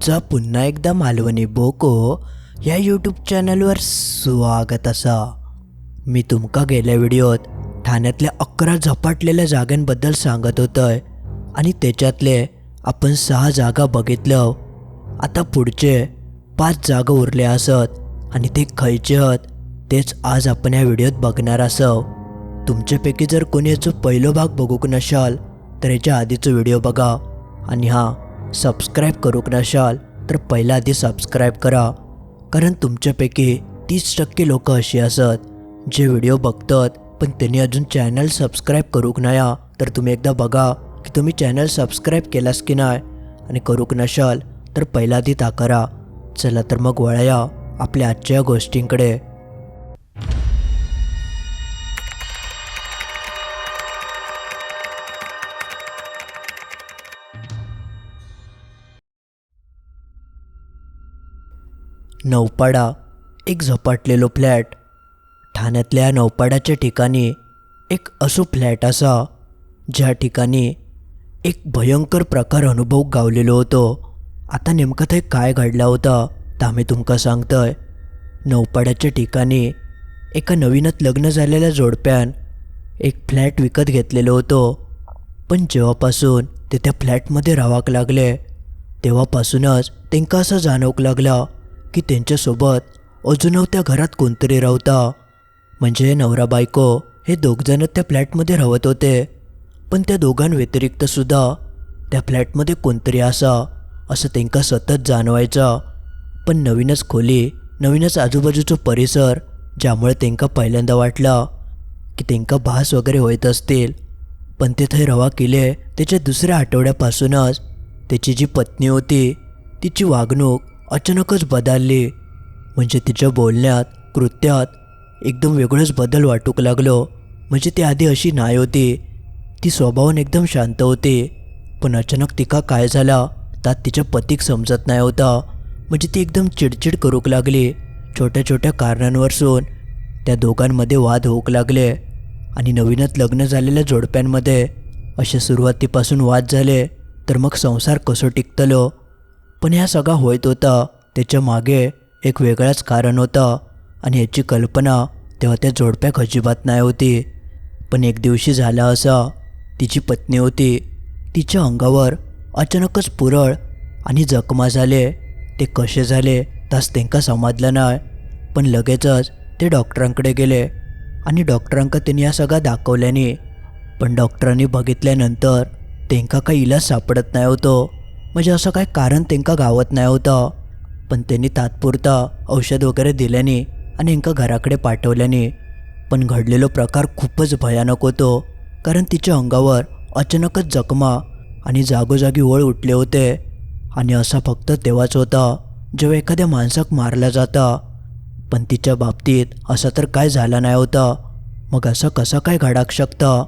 तुमचा पुन्हा एकदा मालवणी बोको या यूट्यूब चॅनलवर स्वागत असा. मी तुमका गेल्या व्हिडिओत ठाण्यातल्या अकरा झपाटलेल्या जागांबद्दल सांगत होतोय आणि त्याच्यातले आपण सहा जागा बघितलं. आता पुढचे पाच जागा उरले असत आणि ते खयचे हत तेच आज आपण या व्हिडिओत बघणार असव तुमच्यापैकी जर कोणी याचं पहिलं भाग बघूक नशाल तर याच्या आधीचं व्हिडिओ बघा. आणि हां सबस्क्राईब करूक नशाल तर पहिला आधी सबस्क्राईब करा. कारण तुमच्यापैकी तीस टक्के लोक अशी असत जे व्हिडिओ बघतात पण त्यांनी अजून चॅनल सबस्क्राईब करूक नाही तर तुम्ही एकदा बघा की तुम्ही चॅनल सबस्क्राईब केलास की नाही? आणि करूक नशाल? तर पहिला आधी ता करा. चला तर मग वळया आपल्या आजच्या गोष्टींकडे. नौपाडा एक झपाटलेलो फ्लॅट. ठाण्यातल्या नौपाड्याच्या ठिकाणी एक असो फ्लॅट असा ज्या ठिकाणी एक भयंकर प्रकार अनुभव गावलेलो होतो. आता नेमकं ते काय घडला होता तर आम्ही तुमका सांगतोय. नौपाड्याच्या ठिकाणी एका नवीनच लग्न झालेल्या जोडप्यान एक फ्लॅट विकत घेतलेलो होतो. पण जेव्हापासून ते त्या फ्लॅटमध्ये राहावं लागले तेव्हापासूनच त्यांका असं जाणवक लागलं की त्यांच्यासोबत अजूनव त्या घरात कोणतरी राहता. म्हणजे नवरा बायको हे दोघजण त्या फ्लॅटमध्ये राहत होते. पण त्या दोघांव्यतिरिक्त सुद्धा त्या फ्लॅटमध्ये कोणतरी असा असं त्यांका सतत जाणवायचं. पण नवीनच खोली नवीनच आजूबाजूचा परिसर ज्यामुळे त्यांका पहिल्यांदा वाटलं की त्यांका भास वगैरे होत असतील. पण ते थंय रवा केले त्याच्या दुसऱ्या आठवड्यापासूनच त्याची जी पत्नी होती तिची वागणूक अचानकच बदलली. म्हणजे तिच्या बोलण्यात कृत्यात एकदम वेगळंच बदल वाटूक लागलो. म्हणजे ती आधी अशी नाही होती. ती स्वभावान एकदम शांत होती. पण अचानक तिका काय झाला त्यात तिच्या पतीक समजत नाही होता. म्हणजे ती एकदम चिडचिड करूक लागली. छोट्या छोट्या कारणांवरसून त्या दोघांमध्ये वाद होऊक लागले. आणि नवीनच लग्न झालेल्या जोडप्यांमध्ये असे सुरुवातीपासून वाद झाले तर मग संसार कसं टिकतलो? पण ह्या सगळा होत होता त्याच्यामागे एक वेगळाच कारण होतं. आणि याची कल्पना तेव्हा त्या जोडप्याक अजिबात नाही होती. पण एक दिवशी झाला असा तिची पत्नी होती. तिच्या अंगावर अचानकच पुरळ आणि जखमा झाले. ते कसे झाले तास त्यांका समजलं नाही. पण लगेचच ते डॉक्टरांकडे गेले. आणि डॉक्टरांका त्यांनी या सगळा दाखवल्याने पण डॉक्टरांनी बघितल्यानंतर त्यांका काही इलाज सापडत नाही होतो. म्हणजे असं काय कारण त्यांका गावत नाही होतं. पण त्यांनी तात्पुरता औषध वगैरे दिल्याने आणि यांका घराकडे पाठवल्याने. पण घडलेलो प्रकार खूपच भयानक होतो. कारण तिच्या अंगावर अचानकच जखमा आणि जागोजागी ओळ उठले होते. आणि असा फक्त तेव्हाच होता जेव्हा एखाद्या माणसाक मारला जाता. पण तिच्या बाबतीत असं तर काय झालं नाही होता. मग असं कसं काय घडाक शकतं?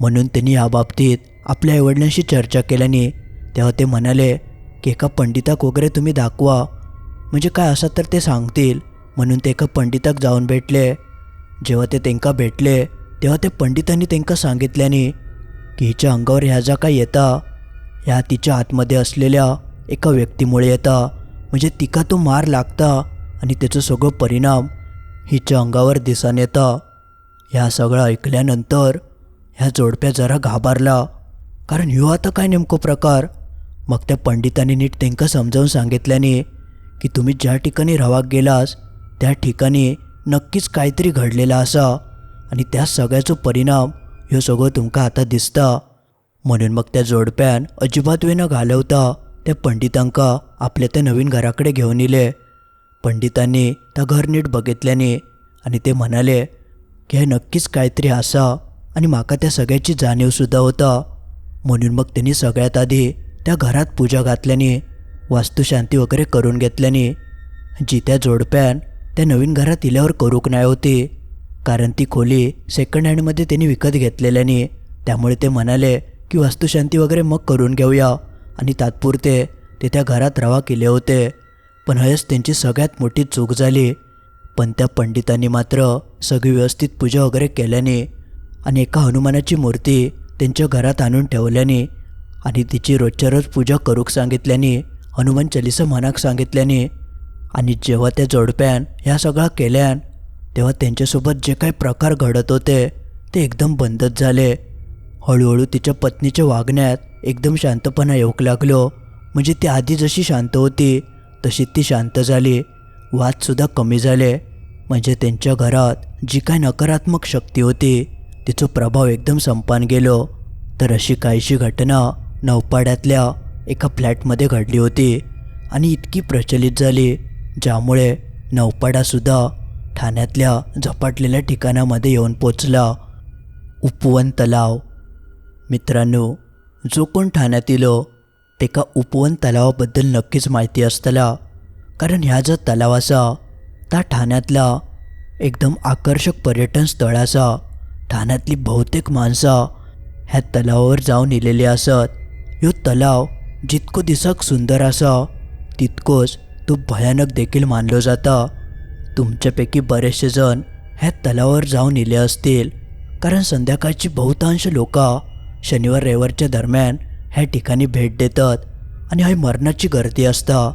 म्हणून त्यांनी या बाबतीत आपल्या आईवडिलांशी चर्चा केल्याने तेव्हा ते म्हणाले की एका पंडिताक वगैरे तुम्ही दाखवा. म्हणजे काय असं तर ते सांगतील? म्हणून ते एका पंडिताक जाऊन भेटले. जेव्हा ते त्यांका भेटले तेव्हा त्या पंडितांनी त्यांका सांगितल्याने की हिच्या अंगावर ह्या ज्या काय येता ह्या तिच्या आतमध्ये असलेल्या एका व्यक्तीमुळे येता. म्हणजे तिका तो मार लागता आणि त्याचं सगळं परिणाम हिच्या अंगावर दिसून येता. ह्या सगळं ऐकल्यानंतर ह्या जोडप्या जरा घाबरला. कारण ह्यो आता काय नेमको प्रकार? मग त्या पंडितांनी नीट त्यांका समजावून सांगितल्याने की तुम्ही ज्या ठिकाणी रवाक गेलास त्या ठिकाणी नक्कीच काहीतरी घडलेला असा आणि त्या सगळ्याचो परिणाम ह्यो सगळं तुमका आता दिसता. म्हणून मग त्या जोडप्यान अजिबात वेळ न घालवता त्या पंडितांका आपल्या त्या नवीन घराकडे घेऊन येले पंडितांनी त्या घर नीट बघितल्याने आणि ते म्हणाले की हे नक्कीच काहीतरी असा आणि माका त्या सगळ्याची जाणीवसुद्धा होता. म्हणून मग त्यांनी सगळ्यात आधी त्या घरात पूजा घातल्याने वास्तुशांती वगैरे करून घेतल्याने जी त्या जोडप्यान त्या नवीन घरात इल्यावर करूक नाही होती. कारण ती खोली सेकंड हँडमध्ये त्यांनी विकत घेतलेल्याने त्यामुळे ते म्हणाले की वास्तुशांती वगैरे मग करून घेऊया. आणि तात्पुरते ते त्या घरात रवा केले होते. पण हयच त्यांची सगळ्यात मोठी चूक झाली. पण त्या पंडितांनी मात्र सगळी व्यवस्थित पूजा वगैरे केल्याने आणि एका हनुमानाची मूर्ती त्यांच्या घरात आणून ठेवल्याने आणि तिची रोजच्या रोज पूजा करूक सांगितल्याने हनुमान चालिसा मनाक सांगितल्याने आणि जेव्हा त्या जोडप्यान ह्या सगळा केल्यान तेव्हा त्यांच्यासोबत जे काही प्रकार घडत होते ते एकदम बंदच झाले. हळूहळू तिच्या पत्नीच्या वागण्यात एकदम शांतपणा येऊक लागलो. म्हणजे ती आधी जशी शांत होती तशी ती शांत झाली. वादसुद्धा कमी झाले. म्हणजे त्यांच्या घरात जी काय नकारात्मक शक्ती होती तिचा प्रभाव एकदम संपान गेलो. तर अशी काहीशी घटना नौपाड्यातल्या एका फ्लॅटमध्ये घडली होती आणि इतकी प्रचलित झाली ज्यामुळे नौपाडासुद्धा ठाण्यातल्या झपाटलेल्या ठिकाणामध्ये येऊन पोचला. उपवन तलाव. मित्रांनो जो कोण ठाण्यात येलो तेका उपवन तलावाबद्दल नक्कीच माहिती असतला कारण ह्या जो तलाव आसा त्या ठाण्यातला एकदम आकर्षक पर्यटन स्थळ आसा ठाण्यातली बहुतेक माणसां ह्या तलावावर जाऊन येलेली असत. ह्यो तलाव जितको दिसक सुंदर आसा तितकोच तो भयानक देखील मानलो जाता. तुमच्यापैकी बरेचसे जण ह्या तलावावर जाऊन येले असतील. कारण संध्याकाळची बहुतांश लोकां शनिवार रविवारच्या दरम्यान ह्या ठिकाणी भेट देतात आणि हय मरणाची गर्दी असता.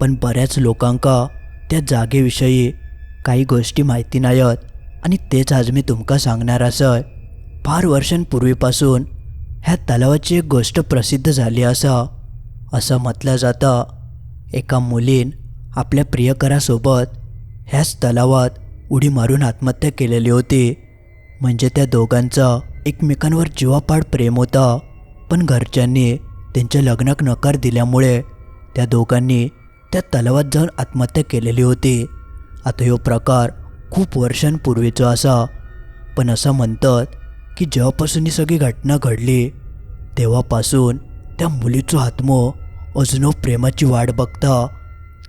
पण बऱ्याच लोकांका त्या जागेविषयी काही गोष्टी माहिती नाहीत आणि तेच आज मी तुमका सांगणार असय. फार वर्षांपूर्वीपासून ह्या तलावाची एक गोष्ट प्रसिद्ध झाली असा असं म्हटलं जातं. एका मुलीन आपल्या प्रियकरासोबत ह्याच तलावात उडी मारून आत्महत्या केलेली होती. म्हणजे त्या दोघांचं एकमेकांवर जीवापाड प्रेम होता. पण घरच्यांनी त्यांच्या लग्नाक नकार दिल्यामुळे त्या दोघांनी त्या तलावात जाऊन आत्महत्या केलेली होती. आता ह्यो प्रकार खूप वर्षांपूर्वीचा असा पण असं म्हणतात की जेव्हापासून ही सगळी घटना घडली तेव्हापासून त्या मुलीचो आत्मो अजून प्रेमाची वाट बघता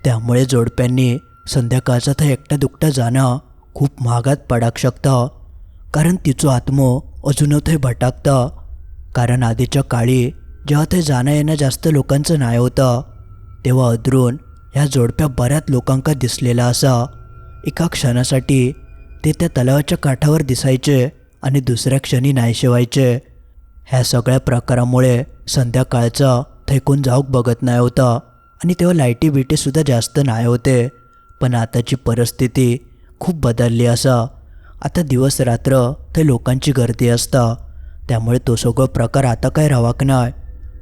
त्यामुळे जोडप्यांनी संध्याकाळचा थंय एकटा दुकटा जाणं खूप महागात पडाक शकता कारण तिचो आत्मो अजून थंय भटाकता कारण आधीच्या काळी जेव्हा थंय जाणं येणं जास्त लोकांचं नाही होतं तेव्हा अधरून ह्या जोडप्या बऱ्याच लोकांका दिसलेला असा. एका क्षणासाठी ते त्या तलावाच्या काठावर दिसायचे आणि दुसऱ्या क्षणी नाहीसे व्हायचे ह्या सगळ्या प्रकारामुळे संध्याकाळचा थैकून जाऊक बघत नाही होता आणि तेव्हा लाईटी बिटीसुद्धा जास्त नाही होते. पण आताची परिस्थिती खूप बदलली असा. आता दिवस रात्र ते लोकांची गर्दी असता. त्यामुळे तो सगळं प्रकार आता काय रावाक नाही.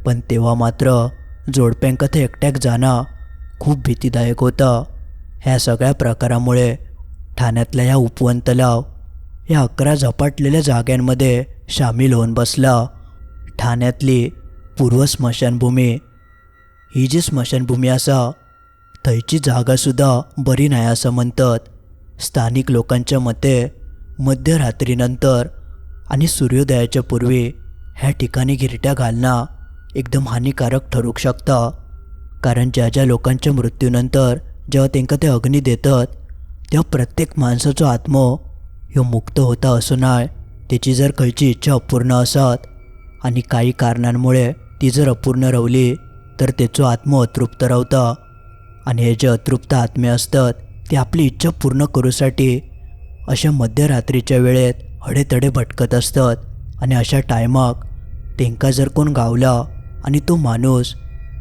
पण तेव्हा मात्र जोडप्यांका ते एकट्याक जाणं खूप भीतीदायक होतं. ह्या सगळ्या प्रकारामुळे ठाण्यातल्या ह्या उपवन तलाव या अकरा झपाटलेल्या जाग्यांमध्ये सामील होऊन बसला ठाण्यातली पूर्व स्मशानभूमी. ही जी स्मशानभूमी असा थंयची जागासुद्धा बरी नाही असं म्हणतात. स्थानिक लोकांच्या मते मध्यरात्रीनंतर आणि सूर्योदयाच्या पूर्वी ह्या ठिकाणी गिरट्या घालणं एकदम हानिकारक ठरू शकता. कारण ज्या ज्या लोकांच्या मृत्यूनंतर जेव्हा त्यांना ते अग्नी देतात तेव्हा प्रत्येक माणसाचो आत्मो ह्यो मुक्त होता असो नाय त्याची जर खंयची इच्छा अपूर्ण असत आणि काही कारणांमुळे ती जर अपूर्ण रावली तर त्याचो आत्म अतृप्त रावता आणि हे जे अतृप्त आत्मे असतात ते आपली इच्छा पूर्ण करूसाठी अशा मध्यरात्रीच्या वेळेत हडेतडे भटकत असतात. आणि अशा टायमाक तेंका जर कोण गावला आणि तो माणूस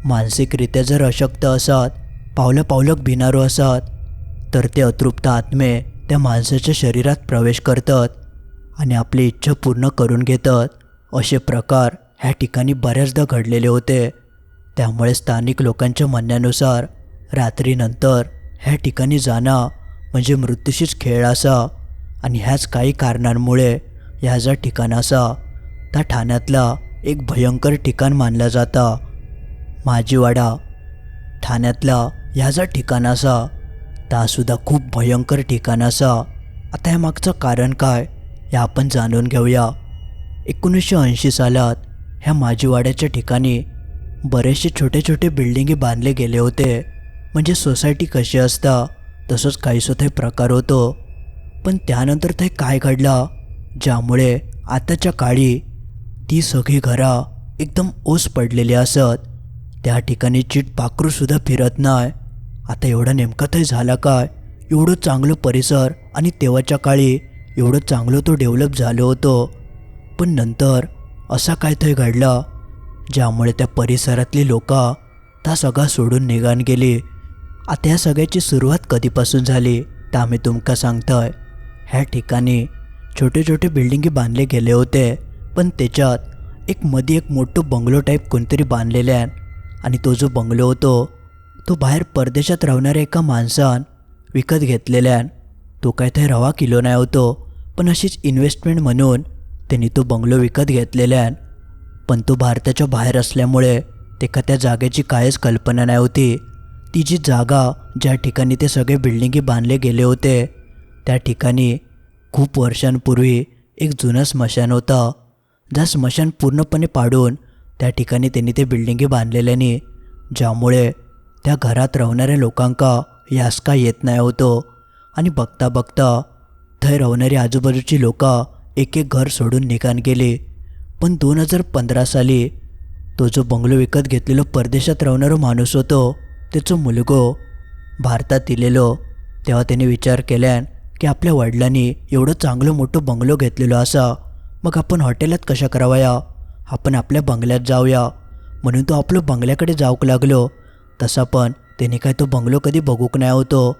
मानसिकरित्या जर अशक्त असत पावलं पावलक भिनारो असत तर ते अतृप्त आत्मे त्या माणसाच्या शरीरात प्रवेश करतात आणि आपली इच्छा पूर्ण करून घेतात. असे प्रकार ह्या ठिकाणी बऱ्याचदा घडलेले होते. त्यामुळे स्थानिक लोकांच्या म्हणण्यानुसार रात्रीनंतर ह्या ठिकाणी जाणं म्हणजे मृत्यूशीच खेळ असा आणि ह्याच काही कारणांमुळे ह्या ज्या ठिकाण असा त्या ठाण्यातला एक भयंकर ठिकाण मानला जाता. माजीवाडा ठाण्यातला ह्या ज्या ठिकाण असा तासुद्धा खूप भयंकर ठिकाण असा. आता ह्या मागचं कारण काय हे आपण जाणून घेऊया. एकोणीसशे ऐंशी सालात ह्या माजीवाड्याच्या ठिकाणी बरेचसे छोटे छोटे बिल्डिंगे बांधले गेले होते. म्हणजे सोसायटी कशी असता तसंच काहीसो ते प्रकार होतो. पण त्यानंतर ते काय घडलं ज्यामुळे आताच्या काळी ती सगळी घरं एकदम ओस पडलेली असत. त्या ठिकाणी चीट पाखरूसुद्धा फिरत नाही आता एवढं नेमकं ते झालं काय? एवढं चांगलं परिसर आणि तेव्हाच्या काळी एवढं चांगलं तो डेव्हलप झालं होतं. पण नंतर असा काय थंय घडला ज्यामुळे त्या परिसरातली लोक ता सगळा सोडून निघान गेली. आता या सगळ्याची सुरुवात कधीपासून झाली तर आम्ही तुमका सांगतोय. ह्या ठिकाणी छोटे छोटे बिल्डिंगी बांधले गेले होते पण त्याच्यात एक मध्ये एक मोठं बंगलो टाईप कोणतरी बांधलेले आहे. आणि तो जो बंगलो होतो तो बाहेर परदेशात राहणाऱ्या एका माणसान विकत घेतलेल्या आहे तो काय ते रवा किलो नाही होतो पण अशीच इन्व्हेस्टमेंट म्हणून त्यांनी तो बंगलो विकत घेतलेला आहे पण तो भारताच्या बाहेर असल्यामुळे तेका त्या जागेची कायच कल्पना नाही होती. ती जी जागा ज्या ठिकाणी ते सगळे बिल्डिंगी बांधले गेले होते त्या ठिकाणी खूप वर्षांपूर्वी एक जुनं स्मशान होतं. ज्या स्मशान पूर्णपणे पाडून त्या ठिकाणी त्यांनी ते बिल्डिंगी बांधलेल्याने ज्यामुळे त्या घरात राहणाऱ्या लोकांका यासका येत नाही होतो आणि बघता बघता थंय राहणारी आजूबाजूची लोकं एक एक घर सोडून निघान गेली. पण दोन हजार पंधरा साली तो जो बंगलो विकत घेतलेलो परदेशात राहणारा माणूस होतो त्याचो मुलगो भारतात इलेलो तेव्हा त्याने विचार केल्यान की आपल्या वडिलांनी एवढं चांगलं मोठं बंगलो घेतलेलो असा मग आपण हॉटेलात कशा करावया? आपण आपल्या बंगल्यात जाऊया. म्हणून तो आपलं बंगल्याकडे जाऊक लागलो. तसा पण त्याने काय तो बंगलो कधी बघूक नाही होतो.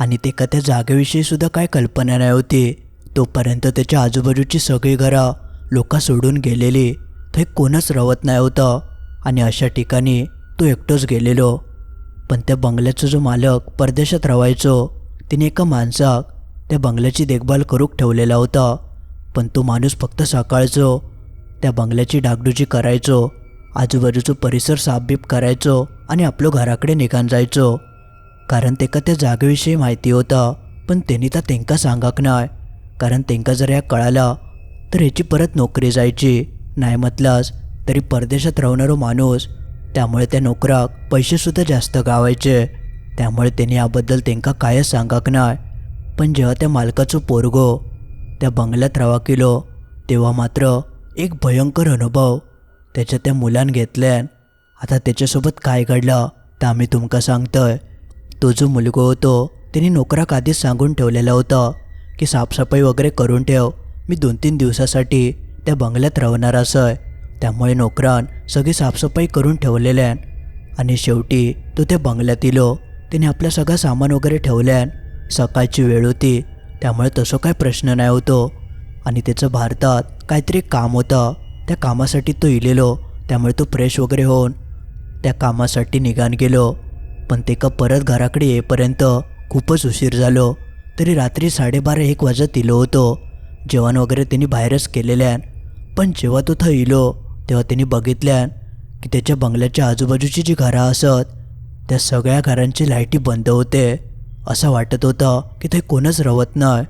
आणि ते का त्या जागेविषयीसुद्धा काय कल्पना नाही होती. तोपर्यंत त्याच्या आजूबाजूची सगळी घरं लोका सोडून गेलेली. ते कोणच रवत नाही होतं. आणि अशा ठिकाणी तो एकटोच गेलेलो. पण त्या बंगल्याचा जो मालक परदेशात रवायचो तिने एका माणसाक त्या बंगल्याची देखभाल करूक ठेवलेला होता. पण तो माणूस फक्त सकाळचो त्या बंगल्याची डागडुजी करायचो आजूबाजूचं परिसर साफबीप करायचो आणि आपलं घराकडे निघान जायचो. कारण तेका त्या जागेविषयी माहिती होतं पण त्यांनी तर तेंका सांगाक नाय. कारण तेंका जर या कळालं तर ह्याची परत नोकरी जायची. नाही म्हटलास तरी परदेशात राहणारो माणूस त्यामुळे त्या नोकराक पैसेसुद्धा जास्त गावायचे. त्यामुळे त्यांनी याबद्दल तेंका कायच सांगाक नाय. पण जेव्हा त्या मालकाचं पोरगो त्या बंगल्यात रावा केलो तेव्हा मात्र एक भयंकर अनुभव त्याच्या त्या मुलान घेतल्यान आता त्याच्यासोबत काय घडलं तर आम्ही तुमका सांगतोय. तो जो मुलगो होतो त्याने नोकराक आधीच सांगून ठेवलेला होता की साफसफाई वगैरे करून ठेव. मी दोन तीन दिवसासाठी त्या बंगल्यात राहणार असं त्यामुळे नोकरान सगळी साफसफाई करून ठेवलेल्यान आणि शेवटी तो त्या बंगल्यात इलो. त्याने आपलं सगळं सामान वगैरे ठेवल्यान सकाळची वेळ होती त्यामुळे तसं काय प्रश्न नाही होतो. आणि त्याचं भारतात काहीतरी काम होतं. त्या कामासाठी तो इलेलो त्यामुळे तो फ्रेश वगैरे होऊन त्या कामासाठी निघान गेलो. पण ते का परत घराकडे येईपर्यंत खूपच उशीर झालो. तरी रात्री साडेबारा एक वाजत इलो होतो. जेवण वगैरे त्यांनी बाहेरच केलेल्यान. पण जेव्हा तो थं इलो तेव्हा त्यांनी बघितल्यान की त्याच्या बंगल्याच्या आजूबाजूची जी घरं असत त्या सगळ्या घरांची लाईटी बंद होते. असं वाटत होतं की ते कोणच रवत नाही.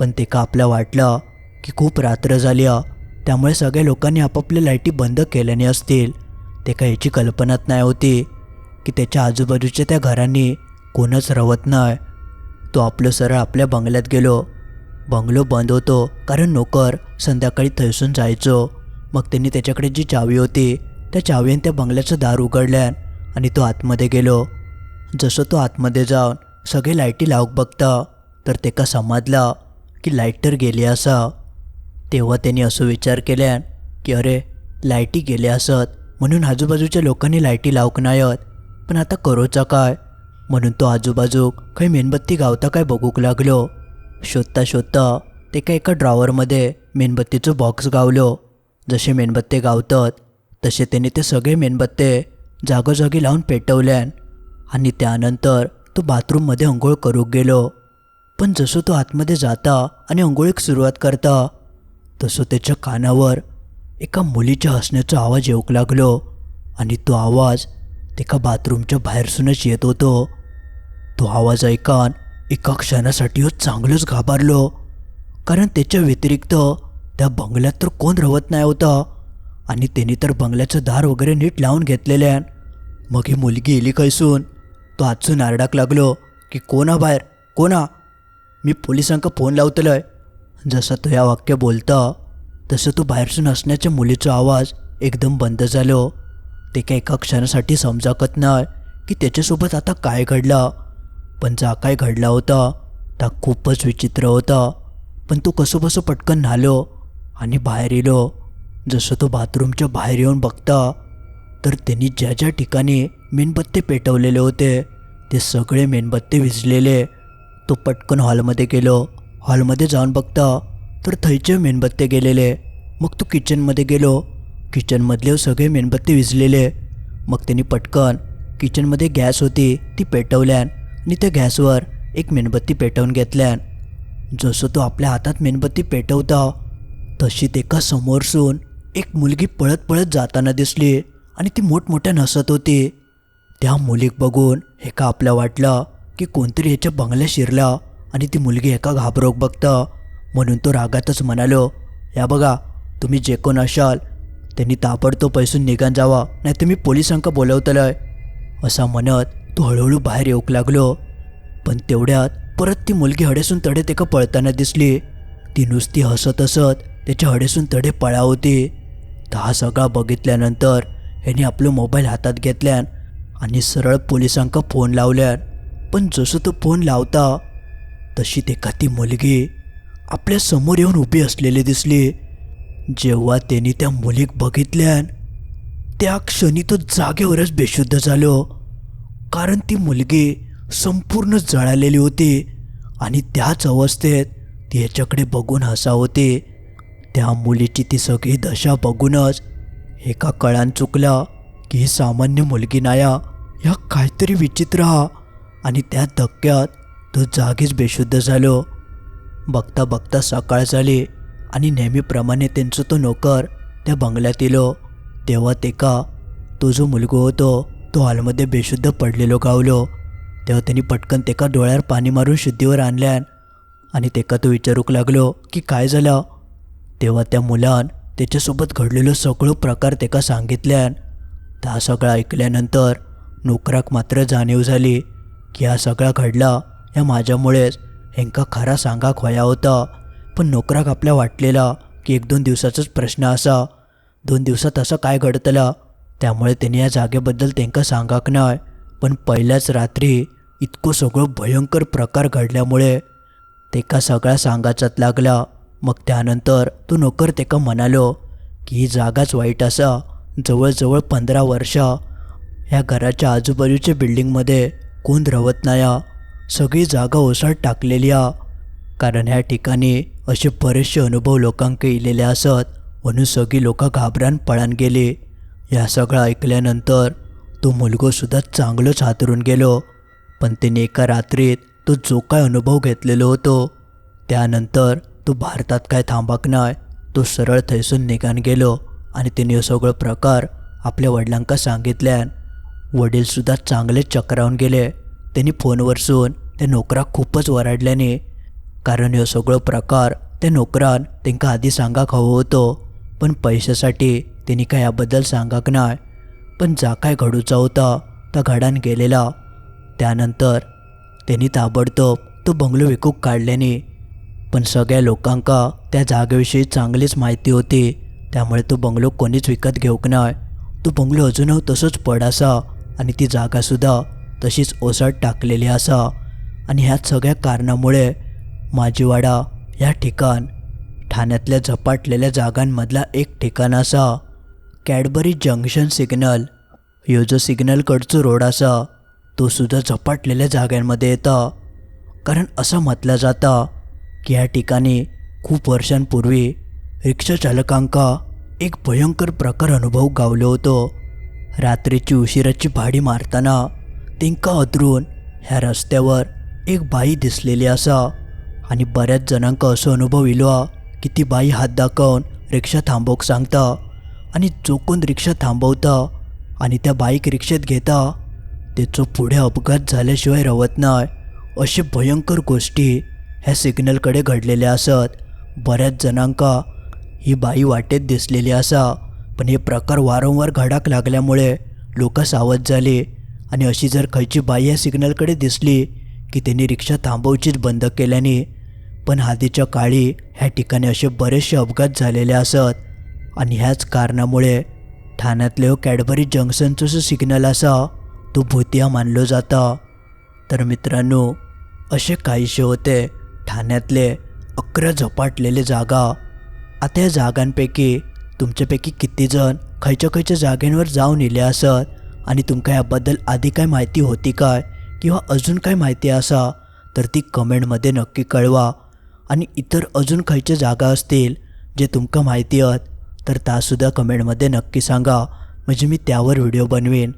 पण ते का आपल्या वाटलं की खूप रात्र झाली. त्यामुळे सगळ्या लोकांनी आपापल्या लाईटी बंद केल्याने असतील. ते काहीची कल्पनाच नाही होती की त्याच्या आजूबाजूच्या त्या घरांनी कोणच रवत नाही. तो आपलं सरळ आपल्या बंगल्यात गेलो. बंगलो बंद होतो कारण नोकर संध्याकाळी थैसून जायचो. मग त्यांनी त्याच्याकडे जी चावी होती त्या चावीने त्या बंगल्याचं दार उघडल्यान आणि तो आतमध्ये गेलो. जसं तो आतमध्ये जाऊन सगळे लाईटी लावूक बघता तर ते का समजला की लाइट तर गेली असा. तेव्हा त्यांनी असं विचार केल्यान की अरे लाईटी गेल्या असत. म्हणून आजूबाजूच्या लोकांनी लायटी लावक नायत पण आता करोचा काय? म्हणून तो आजूबाजूक काही मेणबत्ती गावता काय बघूक लागलो. शोधता शोधता ते काय एका ड्रॉवरमध्ये मेणबत्तीचं बॉक्स गावलो. जसे मेणबत्ते गावतात तसे त्याने ते सगळे मेणबत्ते जागोजागी लावून पेटवल्यान आणि त्यानंतर तो बाथरूममध्ये अंघोळ करूक गेलो. पण जसं तो आतमध्ये जाता आणि अंघोळीक सुरुवात करता तसं त्याच्या कानावर एका मुलीच्या हसण्याचा आवाज येऊक लागलो आणि तो आवाज एका बाथरूमच्या बाहेरसूनच येत होतो. तो आवाज ऐकान एका क्षणासाठी हो चांगलंच घाबरलो कारण त्याच्या व्यतिरिक्त त्या बंगल्यात तर कोण रवत नाही होता आणि त्याने तर बंगल्याचं दार वगैरे नीट लावून घेतलेल्यान मग ही मुलगी येली कैसून तो आजसून आरडाक लागलो की कोणा बाहेर? कोणा? मी पोलिसांका फोन लावतलोय. जसं तो या वाक्य बोलता तसं तो बाहेरसून असण्याच्या मुलीचा आवाज एकदम बंद झालो हो. ते काय एका क्षणासाठी समजाकत नाही की त्याच्यासोबत आता काय घडलं. पण जा काय घडला होता ता खूपच विचित्र होता. पण तो कसोबसो पटकन न्हालो आणि बाहेर येलो. जसं तो बाथरूमच्या बाहेर येऊन बघता तर त्यांनी ज्या ज्या ठिकाणी मेणबत्ते पेटवलेले होते ते सगळे मेणबत्ते विझलेले. तो पटकन हॉलमध्ये गेलो. हॉलमध्ये जाऊन बघता तर थंयचे मेणबत्ते गेलेले. मग तो किचनमध्ये गेलो. किचनमधले सगळे मेणबत्ते विझलेले. मग त्यांनी पटकन किचनमध्ये गॅस होती ती पेटवल्यान आणि त्या गॅसवर एक मेणबत्ती पेटवून घेतल्यान. जसं तो आपल्या हातात मेणबत्ती पेटवता तशी एका समोरसून एक मुलगी पळत पळत जाताना दिसली आणि ती मोठमोठ्या नसत होती. त्या मुलीक बघून एका आपल्या वाटलं की कोणतरी याच्या बंगल्या शिरला आणि ती मुलगी एका घाबरोक बघता म्हणून तो रागातच म्हणालो या बघा तुम्ही जे कोण असाल त्यांनी ताबडतोब पैसून निघान जावा नाही तर मी पोलिसांका बोलवतलंय. असा म्हणत तो हळूहळू बाहेर येऊक लागलो. पण तेवढ्यात परत ती मुलगी हडेसून तडे एका पळताना दिसली. ती नुसती हसत हसत त्याच्या हडेसून तडे पळा होती. तर हा सगळा बघितल्यानंतर ह्याने आपलं मोबाईल हातात घेतल्यान आणि सरळ पोलिसांका फोन लावल्यान. पण जसं तो फोन लावता तशी तेका ती मुलगी आपल्यासमोर येऊन उभी असलेली दिसली. जेव्हा त्यांनी त्या मुलीक बघितल्यान त्या क्षणी तो जागेवरच बेशुद्ध झालो. कारण ती मुलगी संपूर्ण जळालेली होती आणि त्याच अवस्थेत त्याच्याकडे बघून हसा होते. त्या मुलीची ती सगळी दशा बघूनच एका कळान चुकला की ही सामान्य मुलगी नाया ह्या काहीतरी विचित्र हा आणि त्या धक्क्यात तो जागीच बेशुद्ध झालो. बघता बघता सकाळ झाली आणि नेहमीप्रमाणे त्यांचं तो नोकर त्या बंगल्यात येलो. तेव्हा तेका तो जो मुलगो होतो तो हॉलमध्ये बेशुद्ध पडलेलो गावलो. तेव्हा त्यांनी पटकन तेका डोळ्यावर पाणी मारून शुद्धीवर आणल्यान आणि तेका तो विचारूक लागलो की काय झालं? तेव्हा त्या मुलान त्याच्यासोबत घडलेलो सगळं प्रकार तेका सांगितल्यान त्या सगळं ऐकल्यानंतर नोकराक मात्र जाणीव झाली की हा सगळा घडला या माझ्यामुळेच. हेंका खरा सांगाक होया होता. पण नोकराक आपल्या वाटलेला की एक दोन दिवसाचाच प्रश्न असा. दोन दिवसात असं काय घडतला? त्यामुळे त्याने या जागेबद्दल त्यांका सांगाक नाय. पण पहिल्याच रात्री इतकं सगळं भयंकर प्रकार घडल्यामुळे तेका सगळा सांगाचाच लागला. मग त्यानंतर तो नोकर तेका म्हणालो की ही जागाच वाईट असा. जवळजवळ पंधरा वर्षा ह्या घराच्या आजूबाजूच्या बिल्डिंगमध्ये कोण रवत नाही सगळी जागा ओसाड टाकलेली आ कारण ह्या ठिकाणी असे बरेचसे अनुभव लोकांक येलेले असत. म्हणून सगळी लोक घाबरान पळान गेली. ह्या सगळं ऐकल्यानंतर तो मुलगोसुद्धा चांगलंच हातरून गेलो. पण त्याने एका रात्रीत तो जो काय अनुभव घेतलेलो होतो त्यानंतर तो भारतात काय थांबाक नाय तो सरळ थैसून निघान गेलो आणि त्याने हे हो सगळं प्रकार आपल्या वडिलांका सांगितल्यान. वडीलसुद्धा चांगलेच चक्रावून गेले. त्यांनी फोनवरसून त्या नोकराक खूपच वराडल्याने कारण ह्यो सगळो प्रकार त्या नोकरान तांकां आधी सांगाक हवो होतो पण पैशासाठी त्यांनी काय याबद्दल सांगाक नाय. पण जा काय घडूचा होता त्या घडान गेलेला. त्यानंतर त्यांनी ताबडतोब तो बंगलो विकूक काढल्याने पण सगळ्या लोकांका त्या जागेविषयी चांगलीच माहिती होती. त्यामुळे तो बंगलो कोणीच विकत घेऊक नाय. तो बंगलो अजूनही तसोच पड असा आणि ती जागासुद्धा तशीच ओसाड टाकलेली असा. आणि ह्या सगळ्या कारणामुळे माजीवाडा ह्या ठिकाण ठाण्यातल्या झपाटलेल्या जागांमधला एक ठिकाण असा. कॅडबरी जंक्शन सिग्नल ह्यो जो सिग्नलकडचो रोड असा. तो सुद्धा झपाटलेल्या जागांमध्ये येता. कारण असं म्हटलं जाता की ह्या ठिकाणी खूप वर्षांपूर्वी रिक्षाचालकांका एक भयंकर प्रकार अनुभव गावलो होतो. रात्रीची उशिराची भाडी मारताना तेंका अदरून ह्या रस्त्यावर एक बाई दिसलेली असा. आणि बऱ्याच जणांक असो अनुभव इलो हा की ती बाई हात दाखवून रिक्षा थांबवूक सांगता आणि चोकून रिक्षा थांबवता आणि त्या बाईक रिक्षेत घेता. तेचो पुढे अपघात झाल्याशिवाय रवत नाय अशे भयंकर गोष्टी ह्या सिग्नलकडे घडलेल्या असत. बऱ्याच जणांका ही बाई वाटेत दिसलेली असा पण हे प्रकार वारंवार घडाक लागल्यामुळे लोक सावध झाली आणि अशी जर खयची बाई या सिग्नलकडे दिसली की त्यांनी रिक्षा थांबवचीच बंद केल्याने पण आधीच्या काळी ह्या ठिकाणी असे बरेचसे अपघात झालेले असत. आणि ह्याच कारणामुळे ठाण्यातले हो कॅडबरी जंक्शनचं जो सिग्नल असा तो भूतिया मानलो जाता. तर मित्रांनो असे काहीसे होते ठाण्यातले अकरा झपाटलेले जागा. आता या जागांपैकी तुमच्यापैकी कितीजण खयच्या खयच्या जाग्यांवर जाऊन इले असत? आणि तुमका याबद्दल आधी काय माहिती होती काय? किंवा अजून काय माहिती असा? तर ती कमेंटमध्ये नक्की कळवा. आणि इतर अजून खयच्या जागा असतील जे तुमका माहिती आहेत तर तासुद्धा कमेंटमध्ये नक्की सांगा. म्हणजे मी त्यावर व्हिडिओ बनवेन.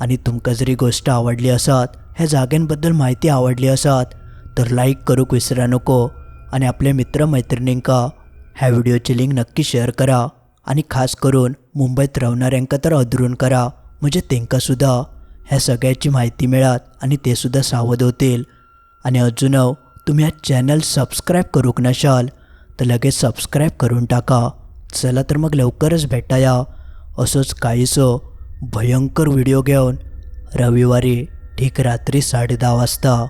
आणि तुमका जरी गोष्ट आवडली असत ह्या जाग्यांबद्दल माहिती आवडली असत तर लाईक करूक विसरा नको. आणि आपल्या मित्रमैत्रिणींका ह्या व्हिडिओची लिंक नक्की शेअर करा. आणि खास करून मुंबईत राहणाऱ्यांका तर अधरून करा. म्हणजे त्यांकासुद्धा ह्या सगळ्याची माहिती मिळत आणि ते सुद्धा सावध होतील. आणि अजून तुम्ही हा चॅनल सबस्क्राईब करूक नशाल तर लगेच सबस्क्राईब करून टाका. चला तर मग लवकरच भेटाया असंच काहीसं भयंकर व्हिडिओ घेऊन. रविवारी ठीक रात्री साडे दहा वाजता.